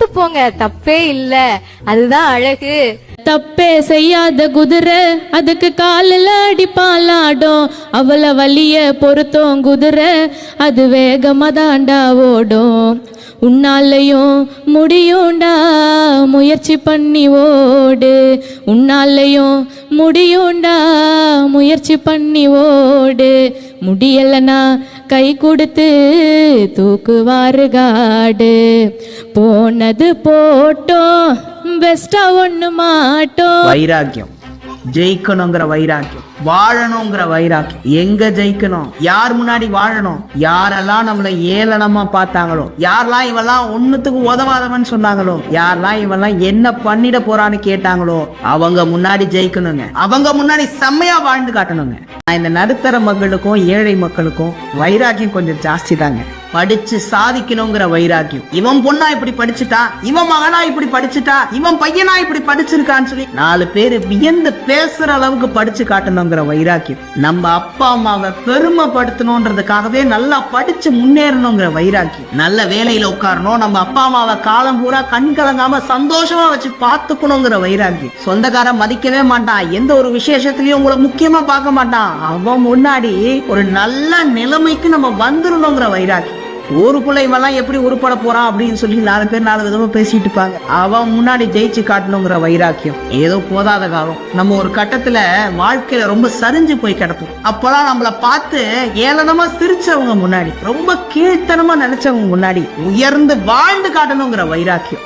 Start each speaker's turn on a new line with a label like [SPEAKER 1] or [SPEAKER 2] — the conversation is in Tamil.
[SPEAKER 1] কত போங்க தப்பே இல்ல. அதுதான் அழகு.
[SPEAKER 2] தப்பே செய்யாத குதிரை அதுக்கு காலில் அடிப்பாலாடும் அவளை வலிய பொருத்தம் குதிரை அது வேகமாக தாண்டா ஓடும். உன்னாலையும் முடியும்டா முயற்சி பண்ணி ஓடு. உன்னாலையும் முடியும்டா முயற்சி பண்ணி ஓடு. முடியலனா கை கொடுத்து தூக்குவாரு காடு. போனது போட்டோம். பெஸ்டா ஒண்ணு மாட்டோம்.
[SPEAKER 3] வைராக்கியம். ஜெயிக்கணுங்கிற வைராக்கியம். வாழணுங்கிற வைராக்கியம். எங்க ஜெயிக்கணும்? யார் முன்னாடி வாழணும்? யாரெல்லாம் நம்மள ஏளனமா பார்த்தாங்களோ? யாரெல்லாம் இவெல்லாம் ஒண்ணுத்துக்கு உதவாதவன் சொன்னாங்களோ? யாரெல்லாம் இவெல்லாம் என்ன பண்ணிட போறான்னு கேட்டாங்களோ? அவங்க முன்னாடி ஜெயிக்கணுங்க. அவங்க முன்னாடி செம்மையா வாழ்ந்து காட்டணுங்க. நான் இந்த நடுத்தர மக்களுக்கும் ஏழை மக்களுக்கும் வைராக்கியம் கொஞ்சம் ஜாஸ்தி தாங்க. படிச்சு சாதிக்கணுங்கிற வைராக்கியம். இவன் பொண்ணா இப்படி படிச்சுட்டா? இவன் மகனா இப்படி படிச்சுட்டா? இவன் பையனா இப்படி படிச்சிருக்கான்னு சொல்லி நாலு பேர் வியந்து பேசுற அளவுக்கு படிச்சு காட்டணுங்கிற வைராக்கியம். நம்ம அப்பா அம்மாவை பெருமைப்படுத்தணுன்றதுக்காகவே நல்லா படிச்சு முன்னேறணுங்கிற வைராக்கியம். நல்ல வேலையில உட்காரணும். நம்ம அப்பா அம்மாவை காலம் பூரா கண் கலங்காம சந்தோஷமா வச்சு பார்த்துக்கணுங்கிற வைராக்கியம். சொந்தக்காரன் மதிக்கவே மாட்டான். எந்த ஒரு விசேஷத்திலயும் உங்களை முக்கியமா பார்க்க மாட்டான். அவன் முன்னாடி ஒரு நல்ல நிலைமைக்கு நம்ம வந்துடணுங்கிற வைராக்கியம். ஊருக்குள்ள இவெல்லாம் எப்படி உருப்பட போறான் அப்படின்னு சொல்லி நாலு பேர் நாலு விதமா பேசிட்டு இருப்பாங்க. அவன் முன்னாடி ஜெயிச்சு காட்டணுங்கிற வைராக்கியம். ஏதோ போதாத காலம். நம்ம ஒரு கட்டத்துல வாழ்க்கையில ரொம்ப சரிஞ்சு போய் கிடப்போம். அப்பெல்லாம் நம்மள பார்த்து ஏளனமா சிரிச்சவங்க முன்னாடி ரொம்ப கீழ்த்தனமா நினைச்சவங்க முன்னாடி உயர்ந்து வாழ்ந்து காட்டணுங்கிற வைராக்கியம்.